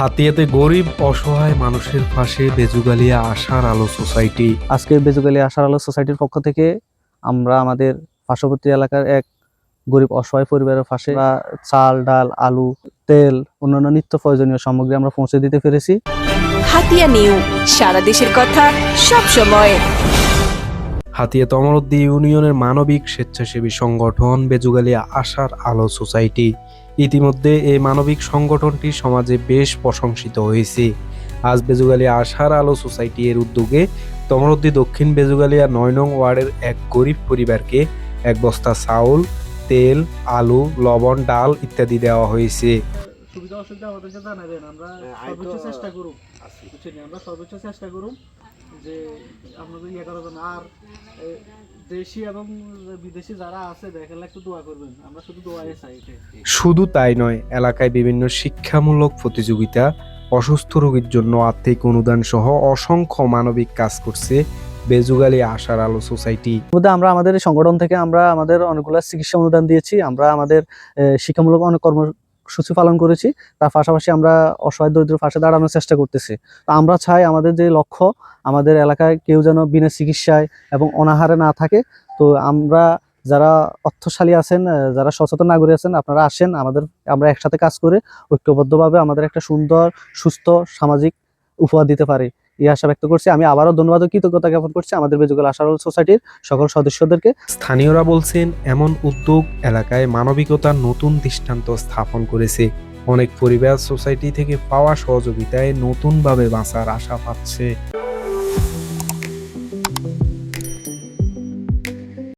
হাতিয়াতে গরিব অসহায় মানুষের পাশে বেজুগালিয়া আশার আলো সোসাইটি। আজকে বেজুগালিয়া আশার আলো সোসাইটির পক্ষ থেকে আমরা আমাদের পার্শ্ববর্তী এলাকার এক গরিব অসহায় পরিবারের পাশে চাল ডাল আলু তেল অন্যান্য নিত্য প্রয়োজনীয় সামগ্রী আমরা পৌঁছে দিতে পেরেছি। হাতিয়া নিউ সারা দেশের কথা সব সময়। হাতিয়া তমরদ্দি ইউনিয়নের মানবিক স্বেচ্ছাসেবী সংগঠন বেজুগালিয়া আশার আলো সোসাইটি। ইতিমধ্যে এই মানবিক সংগঠনটি সমাজে বেশ প্রশংসিত হয়েছে। আজ বেজুগালিয়া আশার আলো সোসাইটি এর উদ্যোগে তমরদ্দি দক্ষিণ বেজুগালিয়া নয় নং ওয়ার্ডের এক গরিব পরিবারকে এক বস্তা চাউল তেল আলু লবণ ডাল ইত্যাদি দেওয়া হয়েছে। সুবিধা অসুবিধা আমাদেরকে জানাবেন আমরা সর্বোচ্চ চেষ্টা করব আমরা সর্বোচ্চ চেষ্টা করব যে আপনাদের ইয়ে করার জন্য। আর দেশি এবং বিদেশি যারা আছে দেখেন একটু দোয়া করবেন। আমরা শুধু দোয়াই চাই শুধু তাই নয় এলাকায় বিভিন্ন শিক্ষামূলক প্রতিযোগিতা অসুস্থ রোগীর জন্য আর্থিক অনুদান সহ অসংখ্য মানবিক কাজ করছে বেজুগালি আশার আলো সোসাইটি। মধ্যে আমরা আমাদের সংগঠন থেকে আমরা আমাদের অনেকগুলো চিকিৎসা অনুদান দিয়েছি। আমরা আমাদের শিক্ষামূলক অনেক কর্মসূচি পালন করেছি, তার পাশাপাশি আমরা অসহায় দরিদ্র পাশে দাঁড়ানোর চেষ্টা করতেছি। তো আমরা চাই আমাদের যে লক্ষ্য, আমাদের এলাকায় কেউ যেন বিনা চিকিৎসায় এবং অনাহারে না থাকে। তো আমরা যারা অর্থশালী আছেন যারা সচেতন নাগরিক আছেন, আপনারা আসেন, আমাদের, আমরা একসাথে কাজ করে ঐক্যবদ্ধভাবে আমাদের একটা সুন্দর, সুস্থ, সামাজিক উপহার দিতে পারি। এই আশা ব্যক্ত করছি। আমি আবারও ধন্যবাদ ও কৃতজ্ঞতা জ্ঞাপন করছি আমাদের বেজুগল আশারুল সোসাইটির সকল সদস্যদেরকে। স্থানীয়রা বলছেন, এমন উদ্যোগ এলাকায় মানবিকতার নতুন দৃষ্টান্ত স্থাপন করেছে। অনেক পরিবার সোসাইটি থেকে পাওয়া সহযোগিতায় নতুনভাবে বাঁচার আশা পাচ্ছে।